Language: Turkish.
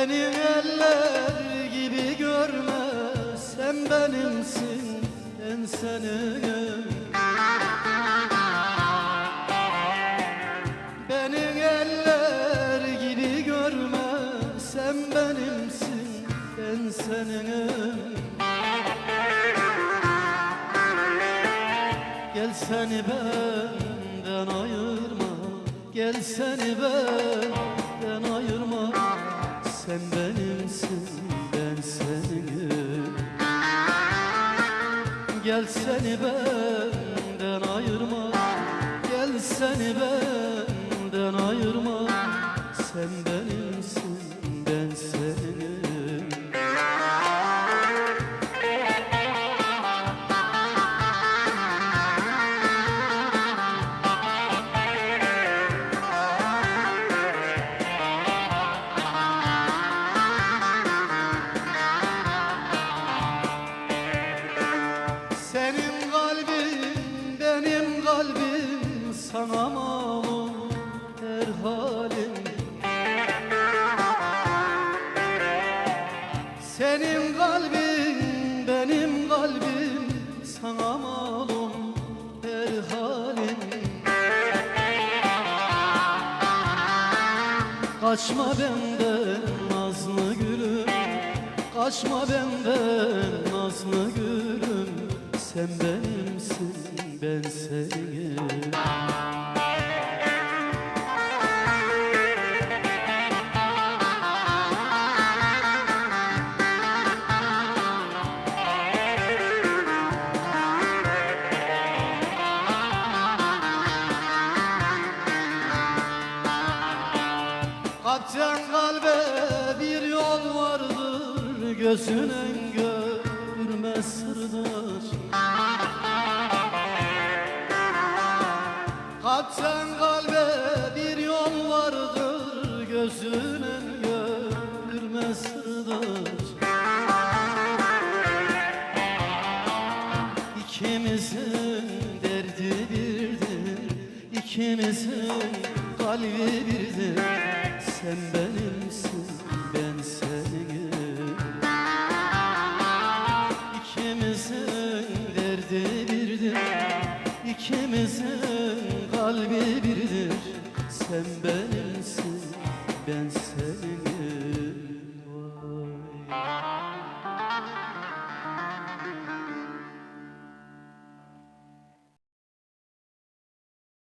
Beni eller gibi görme Sen benimsin ben senim Beni eller gibi görme Sen benimsin ben senim Gel seni benden ayırma Gel seni benden ayırma Sen benimsin ben senim Gel seni benden ayırma. Gel seni benden Senin kalbin benim kalbim sana malum her halim. Senin kalbin benim kalbim sana malum her halim. Kaçma benden nazlı gülüm Kaçma benden nazlı gülüm Sen benimsin ben senin. Kalpten kalbe bir yol vardır Gözünen görmez sırdır Kalpten kalbe bir yol vardır Gözünen görmez sırdır. İkimizin derdi birdir İkimizin kalbi birdir. Sen benimsin derdi birdir. İkimizin kalbi birdir. Sen benimsin ben senin.